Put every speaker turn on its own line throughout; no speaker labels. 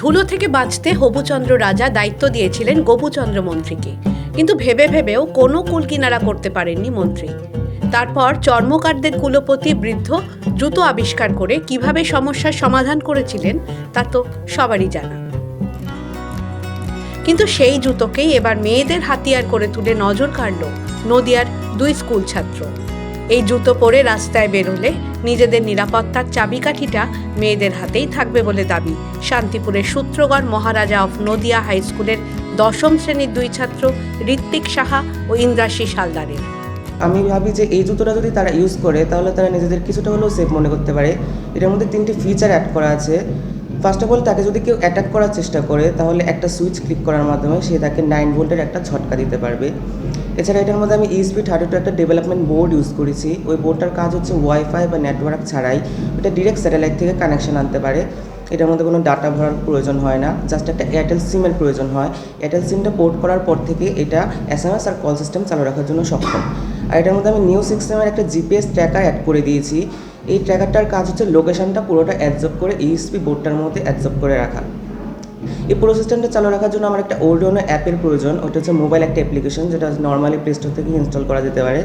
ধুলো থেকে বাঁচতে হবুচন্দ্র রাজা দায়িত্ব দিয়েছিলেন গোপুচন্দ্র মন্ত্রীকে। কিন্তু ভেবে ভেবেও কোনো কুলকিনারা করতে পারেননি মন্ত্রী। তারপর চর্মকারদের কুলপতি বৃদ্ধ জুতো আবিষ্কার করে কীভাবে সমস্যার সমাধান করেছিলেন তা তো সবারই জানা। কিন্তু সেই জুতোকেই এবার মেয়েদের হাতিয়ার করে তুলে নজর কাড়ল নদিয়ার দুই স্কুল ছাত্র। এই জুতো পরে রাস্তায় বেরোলে নিজেদের নিরাপত্তার চাবিকাঠিটা মেয়েদের হাতেই থাকবে বলে দাবি। শান্তিপুরের সূত্রগড় মহারাজা অফ নদিয়া হাই স্কুলের দশম শ্রেণির দুই ছাত্র ঋত্বিক সাহা ও ইন্দ্রাশী হালদারের
আমি ভাবি যে এই জুতোটা যদি তারা ইউজ করে, তাহলে তারা নিজেদের কিছুটা হলেও সেফ মনে করতে পারে। এটার মধ্যে তিনটি ফিচার অ্যাড করা আছে। ফার্স্ট অফ অল তাকে যদি কেউ অ্যাটাক করার চেষ্টা করে, তাহলে একটা সুইচ ক্লিক করার মাধ্যমে সে তাকে নাইন ভোল্টের একটা ঝটকা দিতে পারবে। এছাড়া এটার মধ্যে আমি ইএসপি থার্টি টু একটা ডেভেলপমেন্ট বোর্ড ইউজ করেছি। ওই বোর্ডটার কাজ হচ্ছে ওয়াইফাই বা নেটওয়ার্ক ছাড়াই। এটা ডিরেক্ট স্যাটেলাইট থেকে কানেকশন আনতে পারে। এটার মধ্যে কোনো ডাটা ভরার প্রয়োজন হয় না। জাস্ট একটা এয়ারটেল সিমের প্রয়োজন হয়। এয়ারটেল সিমটা পোর্ট করার পর থেকে এটা এস এম এস আর কল সিস্টেম চালু রাখার জন্য সক্ষম। আর এটার মধ্যে আমি নিউ সিস্টেমের একটা জিপিএস ট্র্যাকার অ্যাড করে দিয়েছি। এই ট্র্যাকারটার কাজ হচ্ছে লোকেশনটা পুরোটা অ্যাডজব করে ইএসপি বোর্ডটার মধ্যে অ্যাডজব করে রাখা। এই পুরো সিস্টেমটা চালু রাখার জন্য আমার একটা ওল্ডোনো অ্যাপের প্রয়োজন। ওটা হচ্ছে মোবাইল একটা অ্যাপ্লিকেশন যেটা নর্মালি প্লে স্টোর থেকে ইনস্টল করা যেতে পারে।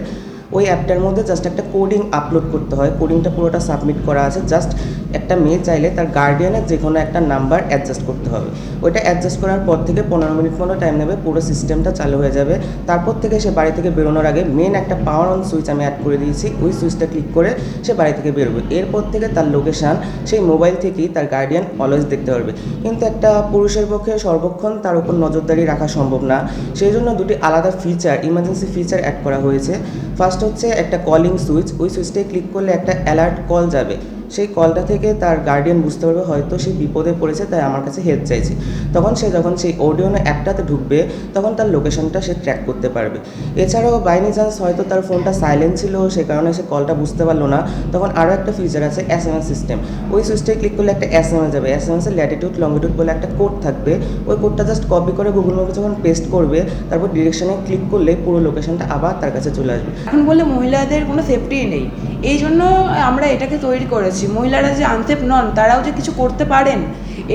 ওই অ্যাপটার মধ্যে জাস্ট একটা কোডিং আপলোড করতে হয়। কোডিংটা পুরোটা সাবমিট করা আছে। জাস্ট একটা মেয়ে চাইলে তার গার্ডিয়ানের যে কোনো একটা নাম্বার অ্যাডজাস্ট করতে হবে। ওইটা অ্যাডজাস্ট করার পর থেকে পনেরো মিনিট মতো টাইম নেবে, পুরো সিস্টেমটা চালু হয়ে যাবে। তারপর থেকে সে বাড়ি থেকে বেরোনোর আগে মেন একটা পাওয়ার অন সুইচ আমি অ্যাড করে দিয়েছি, ওই সুইচটা ক্লিক করে সে বাড়ি থেকে বেরোবে। এরপর থেকে তার লোকেশান সেই মোবাইল থেকেই তার গার্ডিয়ান অলওয়েজ দেখতে পারবে। কিন্তু একটা পুরুষের পক্ষে সর্বক্ষণ তার উপর নজরদারি রাখা সম্ভব না। সেই জন্য দুটি আলাদা ফিচার ইমার্জেন্সি ফিচার অ্যাড করা হয়েছে। ফার্স্ট হচ্ছে একটা কলিং সুইচ ওই সুইচটায় ক্লিক করলে একটা অ্যালার্ট কল যাবে। সেই কলটা থেকে তার গার্ডিয়ান বুঝতে পারবে হয়তো সে বিপদে পড়েছে, তাই আমার কাছে হেল্প চাইছে। তখন সে যখন সেই অডিওনো অ্যাপটাতে ঢুকবে, তখন তার লোকেশনটা সে ট্র্যাক করতে পারবে। এছাড়াও বাইনি চান্স হয়তো তার ফোনটা সাইলেন্ট ছিল, সে কারণে সে কলটা বুঝতে পারল না। তখন আরও একটা ফিচার আছে এস এম এস সিস্টেম ওই সুইচটায় ক্লিক করলে একটা এস এম এস যাবে। এস এম এসের ল্যাটিটিউড লঙ্গিটিউড বলে একটা কোড থাকবে। ওই কোডটা জাস্ট কপি করে গুগল ম্যাপে যখন পেস্ট করবে, তারপর ডিরেকশনে ক্লিক করলে পুরো লোকেশনটা আবার তার কাছে চলে আসবে।
এখন বলে মহিলাদের কোনো সেফটিই নেই। এই জন্য আমরা এটাকে তৈরি করেছি। মহিলারা যে আনসেফ নন, তারাও যে কিছু করতে পারেন,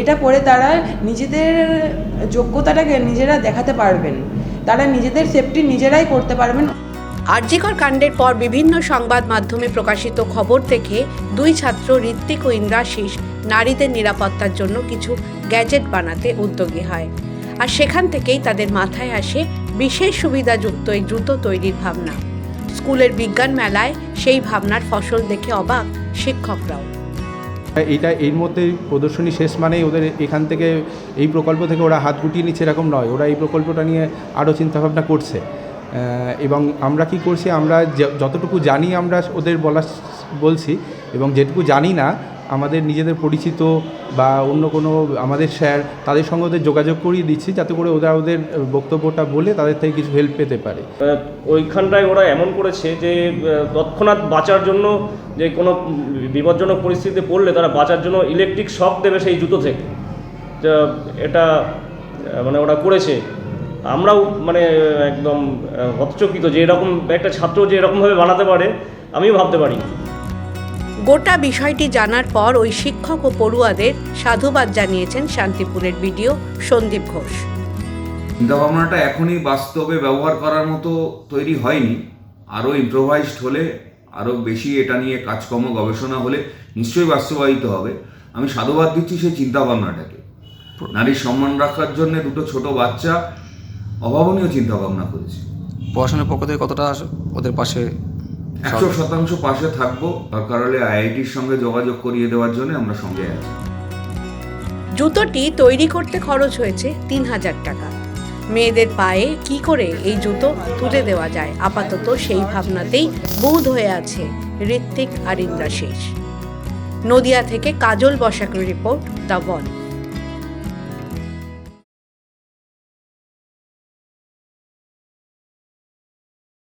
এটা পরে তারা নিজেদের যোগ্যতাটাকে নিজেরা দেখাতে পারবেন। তারা নিজেদের সেফটি নিজেরাই করতে পারবেন।
আরজিকর কাণ্ডের পর বিভিন্ন সংবাদ মাধ্যমে প্রকাশিত খবর থেকে দুই ছাত্র ঋত্বিক ও ইন্দ্রাশিস নারীদের নিরাপত্তার জন্য কিছু গ্যাজেট বানাতে উদ্যোগী হয়। আর সেখান থেকেই তাদের মাথায় আসে বিশেষ সুবিধাযুক্ত এই জুতো তৈরির ভাবনা। স্কুলের বিজ্ঞান মেলায় সেই ভাবনার ফসল দেখে অবাক শিক্ষকরাও।
এটা এর মধ্যে প্রদর্শনী শেষ মানেই ওদের এখান থেকে এই প্রকল্প থেকে ওরা হাত গুটিয়ে নিচ্ছে এরকম নয়। ওরা এই প্রকল্পটা নিয়ে আরও চিন্তাভাবনা করছে। এবং আমরা কি করছি, আমরা যতটুকু জানি আমরা ওদের বলা বলছি এবং যেটুকু জানি না আমাদের নিজেদের পরিচিত বা অন্য কোনো আমাদের স্যার তাদের সঙ্গে ওদের যোগাযোগ করিয়ে দিচ্ছি, যাতে করে ওরা ওদের বক্তব্যটা বলে তাদের থেকে কিছু হেল্প পেতে পারে।
ওইখানটায় ওরা এমন করেছে যে তৎক্ষণাৎ বাঁচার জন্য যে কোনো বিপজ্জনক পরিস্থিতিতে পড়লে তারা বাঁচার জন্য ইলেকট্রিক শক দেবে সেই জুতো থেকে। এটা মানে ওরা করেছে। আমরাও মানে একদম হতচকিত যে এরকম একটা ছাত্র যে এরকমভাবে বানাতে পারে, আমিও ভাবতে পারি।
গোটা বিষয়টি জানার পর ওই শিক্ষক ও পড়ুয়াদের সাধুবাদ জানিয়েছেন শান্তিপুরের বিডিও সন্দীপ ঘোষ।
চিন্তাভাবনাটা এখনই বাস্তবে ব্যবহার করার মতো তৈরি হয়নি। আরও ইম্প্রোভাইজড হলে আরও বেশি এটা নিয়ে কাজকর্ম গবেষণা হলে নিশ্চয়ই বাস্তবায়িত হবে। আমি সাধুবাদ দিচ্ছি সেই চিন্তাভাবনাটাকে। নারীর সম্মান রাখার জন্য দুটো ছোট বাচ্চা অভাবনীয় চিন্তাভাবনা করেছে।
পড়াশোনার পক্ষ থেকে কতটা ওদের পাশে
একশো শতাংশ পাশে থাকব দরকার হলে আইআইটির সঙ্গে যোগাযোগ করিয়ে দেওয়ার জন্য আমরা সঙ্গে আছি।
জুতোটি তৈরি করতে খরচ হয়েছে তিন হাজার টাকা। মেয়েদের পায়ে কি করে এই জুতো তুলে দেওয়া যায়? আপাতত সেই ভাবনাতেই বুধ হয়ে আছে ঋত্বিক আর ইন্দ্রাশিস নদিয়া থেকে কাজল বসাকের রিপোর্ট দ্য ওয়াল